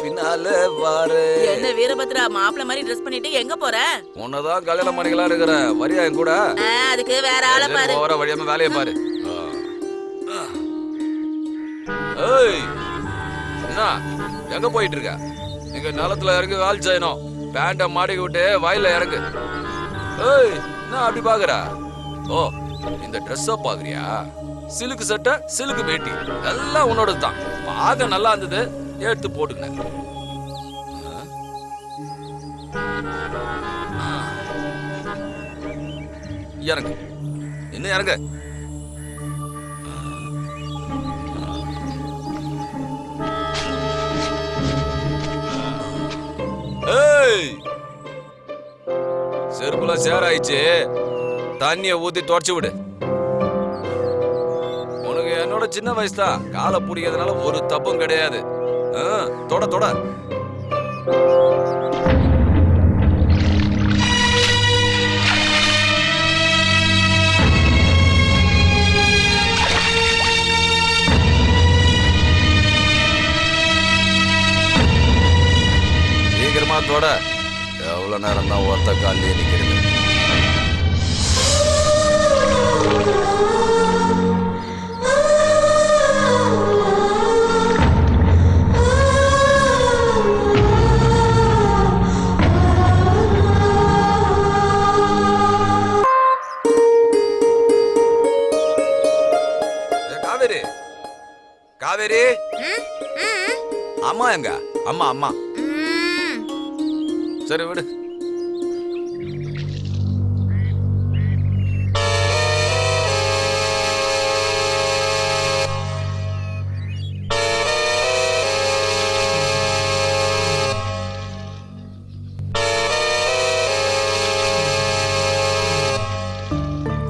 பின்னால வாரு. என்ன வீரபத்ரா மாப்பிள்ள மாதிரி ட்ரெஸ் பண்ணிட்டு எங்க போற? உன்னதான் கல்யாணம் பண்ணிக்கலாம் இருக்கிற. வரியா என் கூட? அதுக்கு வேற ஆளை பாரு. போற வழியாம வேலையை பாரு. ஏய் என்ன எங்க போயிட்டு இருக்க? எங்க நிலத்துல இறங்கி வேலை செய்யணும். பேண்ட மாடி விட்டு வயல்ல இறங்கு. ஏய் என்ன அப்படி பாக்குற? ஓ இந்த ட்ரெஸ்ஸ பாக்குறியா? சிலுக்கு சட்டை சிலுக்கு வேட்டி எல்லாம் உன்னோட தான் பார்க்க நல்லா இருந்தது. எடுத்து போட்டுக்கினேன். இறங்கு. இன்னும் இறங்க? ஏய்! செருப்புல சேராயிடுச்சு. தண்ணிய ஊத்தி தொடச்சு விடு. உனக்கு என்னோட சின்ன வயசு தான். காலை பிடிக்கிறதுனால ஒரு தப்பும் கிடையாது. தொட தொட. சீக்கிரமா தொட. எவ்வளவு நேரம் தான் ஒத்த காலையே நிக்கிறது காவேரி? காவேரி அம்மா எங்க? அம்மா அம்மா. சரி விடு.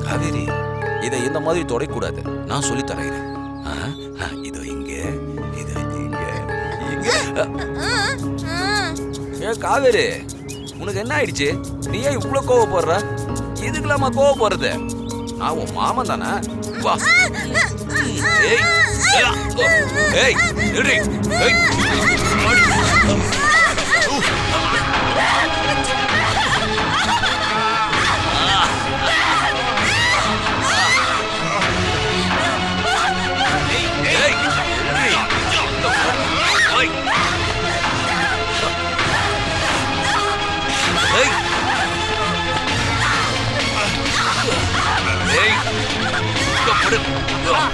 காவேரி இதை இந்த மாதிரி தொடக்கூடாது. நான் சொல்லி தரேன். இதோ இங்க இதோ இங்க. இங்க. ஏ காவேரி உனக்கு என்ன ஆயிடுச்சு? நீ ஏன் இவ்வளவு கோவப்படுற? இதுக்கெல்லாமா கோவப்படுறது? நான் உன் மாமன் தானே. வா. ஏய். ஏய், அடி. ஏய். இங்க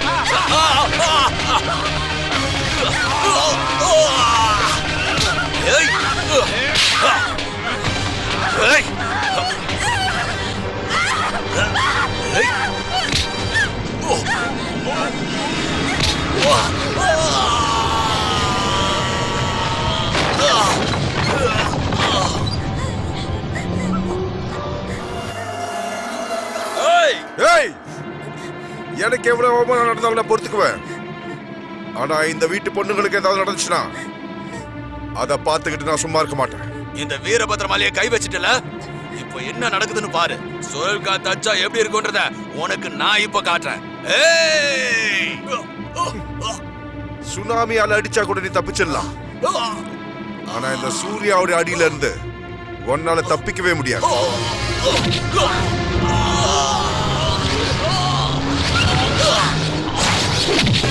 எனக்கு எவ்வளவு அவமானம் நடந்தாலும் நான் பொறுத்துக்குவேன் ஆனா இந்த வீட்டு பொண்ணுங்களுக்கு ஏதாவது நடந்துச்சுன்னா அதை பார்த்துக்கிட்டு நான் சும்மா இருக்க மாட்டேன் இந்த வீரபத்ர மாலையை கை வச்சிட்டல இப்போ என்ன நடக்குதுன்னு பாரு சுழல் காத்து அச்சா எப்படி இருக்குன்றத உனக்கு நான் இப்ப காட்டுறேன் ஏய் சுனாமியால அடிச்சா கூட நீ தப்பிச்சிடலாம் ஆனா இந்த சூர்யாவுடைய அடியில இருந்து உன்னால தப்பிக்கவே முடியாது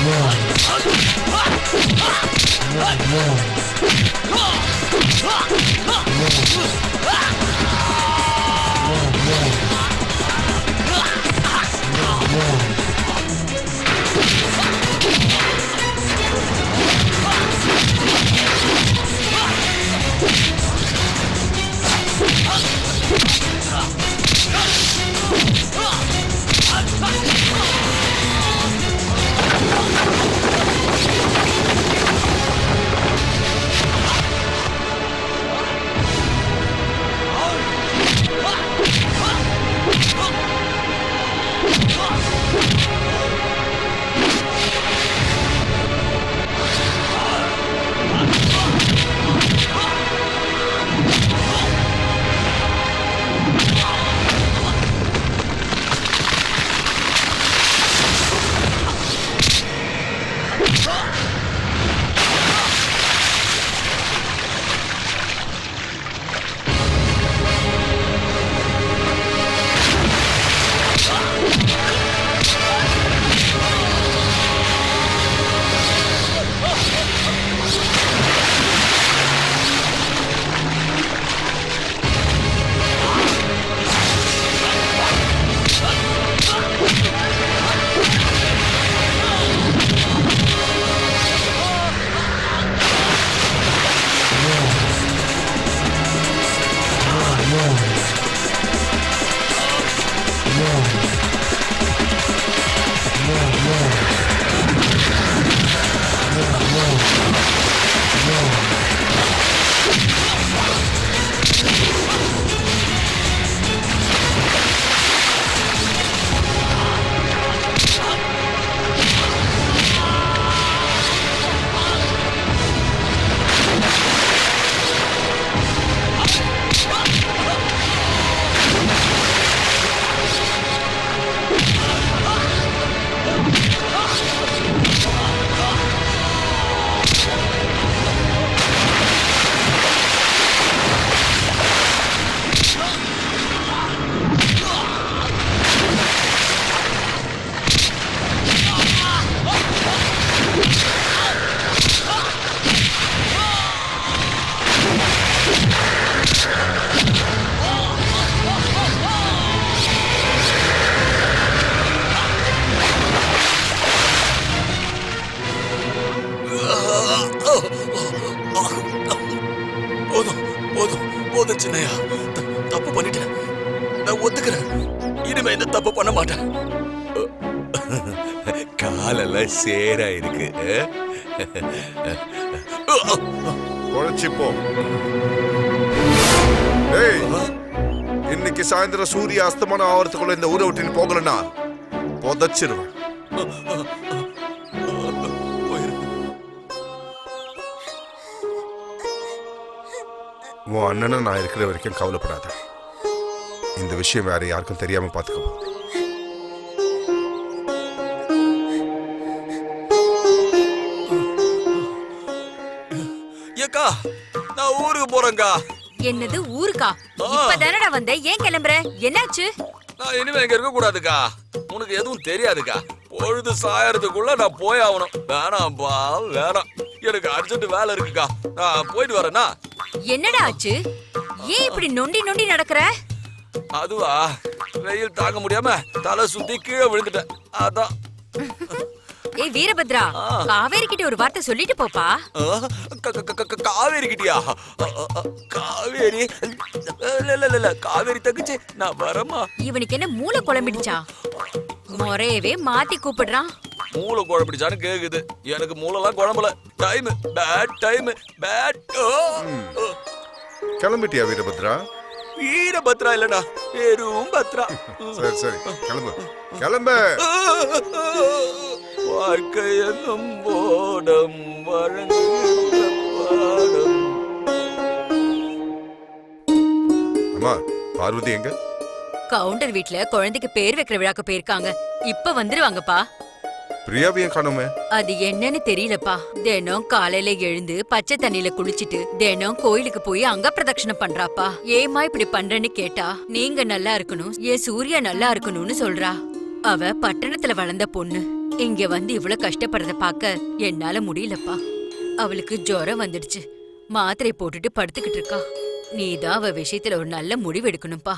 Ah! காலெல்லாம் சேரா இருக்கு. குழைச்சிப்போ ஏய் இன்னைக்கு சாயந்தரம் சூரிய அஸ்தமனம் ஆவறதுக்குள்ள இந்த ஊரை விட்டு போகலன்னா புதைச்சிருவேன். உன் அண்ணனும் நான் இருக்கிற வரைக்கும் கவலைப்படாத. இந்த விஷயம் வேற யாருக்கும் தெரியாம பாத்துக்கோ போறேன்க்கா என்னது ஊருக்கா? இப்பதானடா வந்த. ஏன் கிளம்புற? என்னாச்சு? நான் இனிமே இங்க இருக்க கூடாதுக்கா. உனக்கு எதுவும் தெரியாதுக்கா. பொழுது சாயறதுக்குள்ள நான் போய் ஆகணும். வேணாம்பா வேணாம். எனக்கு அர்ஜென்ட் வேலை இருக்குக்கா. நான் போயிட்டு வரேன்னா? என்னடா ஆச்சு? ஏன் இப்படி நொண்டி நொண்டி நடக்கற? அதுவா வெயில் தாங்க முடியாம தலை சுத்தி கீழே விழுந்துட்டேன். அதான். ஏய் வீரபத்ரா காவேரி கிட்ட ஒரு வார்த்தை சொல்லிட்டு போப்பா. காவேரி. கிட்டியா காவேரி காவேரி தகுச்சு நான் வரமா இவனுக்கு என்ன மூளை குழம்பிடுச்சா? முறையவே மாத்தி கூப்பிடுறான். மூளை குழப்பிடிச்சான்னு கேக்குது. எனக்கு மூளைலாம் குழம்பல. டைம் பேட் டைம் பேட் கிளம்பிட்டியா வீரபத்ரா? வீரபத்ரா இல்லடா வெறும் பத்ரா. சரி சரி கிளம்பு. கிளம்பு. வாழ்க்கை என்னும் போடம் வழங்குகின்ற பாடம். அம்மா பார்வதி எங்க? கவுண்டர் வீட்ல குழந்தைக்கு பேர் வைக்கிற விழாக்கு போயிருக்காங்க. இப்ப வந்துருவாங்கப்பா. பிரியாவையும் காணோமே? அது என்னன்னு தெரியலப்பா. தினம் காலையில எழுந்து பச்சை தண்ணியில குளிச்சிட்டு தினம் கோயிலுக்கு போய் அங்க பிரதட்சணம் பண்றாப்பா. ஏமா இப்படி பண்றேன்னு கேட்டா நீங்க நல்லா இருக்கணும் ஏன் சூர்யா நல்லா இருக்கணும்னு சொல்றா. அவ பட்டணத்துல வளர்ந்த பொண்ணு. இங்க வந்து இவ்வளவு கஷ்டப்படுறத பார்க்க என்னால முடியலப்பா. அவளுக்கு ஜுரம் வந்துடுச்சு. மாத்திரை போட்டுட்டு படுத்துக்கிட்டு இருக்கா. நீதான் அவ விஷயத்துல ஒரு நல்ல முடிவு எடுக்கணும்ப்பா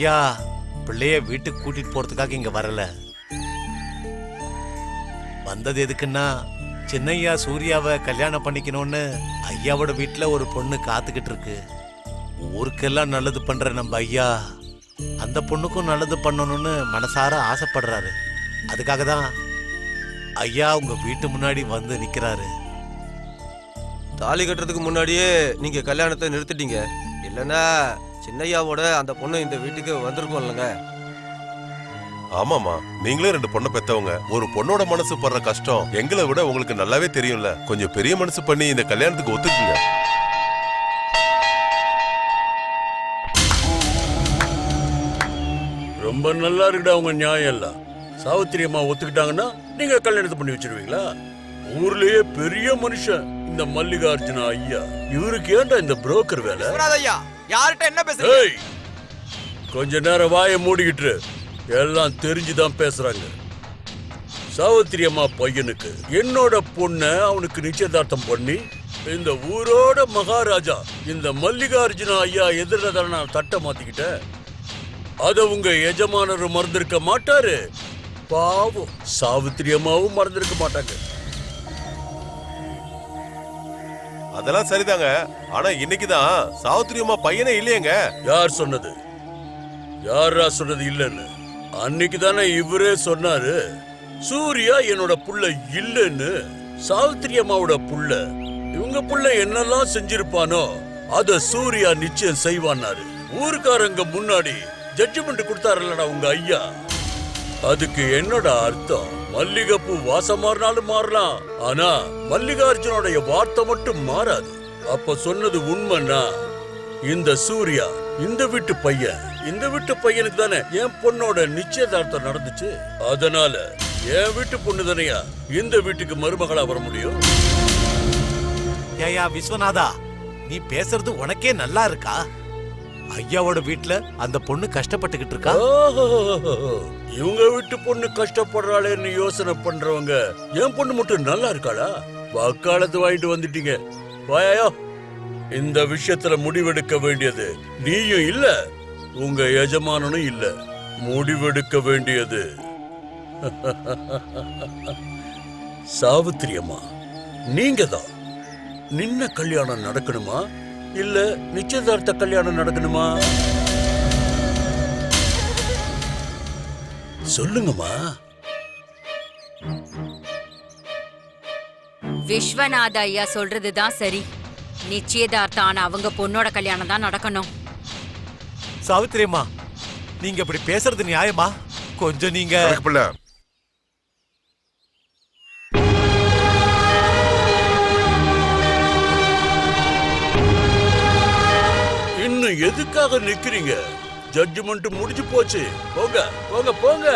ஐயா பிள்ளைய வீட்டுக்கு கூட்டிட்டு போறதுக்காக இங்க வரல. வந்தது எதுக்குன்னா சின்னையா சூர்யாவை கல்யாணம் பண்ணிக்கணும்னு ஐயாவோட வீட்டுல ஒரு பொண்ணு காத்துக்கிட்டு இருக்கு. ஊருக்கெல்லாம் நல்லது பண்ற நம்ம ஐயா அந்த பொண்ணுக்கும் நல்லது பண்ணணும்னு மனசார ஆசைப்படுறாரு. அதுக்காக தான் ஐயா உங்க வீட்டு முன்னாடி வந்து நிக்கிறாரு. தாலி கட்டுறதுக்கு முன்னாடியே நீங்க கல்யாணத்தை நிறுத்திட்டீங்க. இல்லைன்னா சின்னையாவோட அந்த பொண்ணு இந்த வீட்டுக்கு வந்திருக்கும் இல்லைங்க. ஆமாமா நீங்களே ரெண்டு பொண்ணை பெத்தவங்க ஒரு பொண்ணோட மனசு படுற கஷ்டம் எங்களை விட உங்களுக்கு நல்லாவே தெரியும்ல. கொஞ்சம் பெரிய மனசு பண்ணி இந்த கல்யாணத்துக்கு ஒத்துக்குங்க. ரொம்ப நல்லா இருக்குடா உங்க நியாயம் எல்லாம் சாவித்திரி அம்மா ஒத்துக்கிட்டாங்கன்னா நீங்க கல்யாணத்தை பண்ணி வச்சிருவீங்களா? ஊர்லயே பெரிய மனுஷன். இந்த மல்லிகார்ஜுன ஐயா இவருக்கு ஏன்டா இந்த புரோக்கர் வேலை? ஐயா யார்கிட்ட என்ன ஏய் கொஞ்ச நேரம் வாயை மூடிக்கிட்டு எல்லாம் தெரிஞ்சுதான் பேசுறாங்க. சாவித்திரி அம்மா பையனுக்கு என்னோட பொண்ண அவனுக்கு நிச்சயதார்த்தம் பண்ணி இந்த ஊரோட மகாராஜா இந்த மல்லிகார்ஜுன ஐயா எதிரில நான் தட்டை மாத்திக்கிட்டேன்? அத உங்க எஜமானர் மறந்திருக்க மாட்டாரு? பாவம் சாவித்திரி அம்மாவும் மறந்திருக்க மாட்டாங்க. அதெல்லாம் சரிதாங்க. ஆனா இன்னைக்குதான் சாவித்திரி அம்மா பையனே இல்லையேங்க. யார் சொன்னது? யாரா சொன்னது இல்லைன்னு? அன்னைக்கு தானே இவரே சொன்னாரு. சூர்யா என்னோட புள்ள இல்லைன்னு. சாவித்திரி அம்மாவோட புள்ள இவங்க புள்ள என்னெல்லாம் செஞ்சிருப்பானோ அத சூர்யா நிச்சயம் செய்வான்னாரு. ஊருக்காரங்க முன்னாடி ஜட்ஜ்மெண்ட் கொடுத்தாருல்லடா உங்க ஐயா. அதுக்கு என்னோட அர்த்தம்? மல்லிகைப்பூ வாசம் மாறினாலும் மாறலாம். ஆனா மல்லிகார்ஜுனோடைய வார்த்தை மட்டும் மாறாது. அப்ப சொன்னது உண்மைன்னா இந்த சூர்யா இந்த வீட்டு பையன் இந்த வீட்டு பையனுக்கு தானே என் பொண்ணோட நிச்சயதார்த்தம் நடந்துச்சு. அதனால என் வீட்டு பொண்ணு தானையா இந்த வீட்டுக்கு மருமகளா வர முடியும்? ஏயா விஸ்வநாதா நீ பேசுறது உனக்கே நல்லா இருக்கா? ஐயாவோட வீட்ல அந்த பொண்ணு கஷ்டப்பட்டுக்கிட்டு இருக்கா? இவங்க வீட்டு பொண்ணு கஷ்டப்படுறாளேன்னு யோசனை பண்றவங்க என் பொண்ணு மட்டும் நல்லா இருக்காளா? வக்காலத்து வாங்கிட்டு வந்துட்டீங்க. வாயாயோ. இந்த விஷயத்துல முடிவெடுக்க வேண்டியது நீயும் இல்ல உங்க எஜமானனும் இல்ல. முடிவெடுக்க வேண்டியது. சாவித்திரியம்மா நீங்க தான் நின்ன கல்யாணம் நடக்கணுமா? இல்ல நிச்சயதார்த்த கல்யாணம் நடக்கணுமா? சொல்லுங்கம்மா. விஸ்வநாத ஐயா சொல்றதுதான் சரி. நிச்சயதார்த்தம் ஆன அவங்க பொண்ணோட கல்யாணம் தான் நடக்கணும். சாவித்திரி அம்மா நீங்க இப்படி பேசுறது நியாயமா? கொஞ்சம் நீங்க பிள்ளை எதுக்காக நிக்கிறீங்க? ஜட்ஜ்மெண்ட் முடிஞ்சு போச்சு. போங்க போங்க போங்க.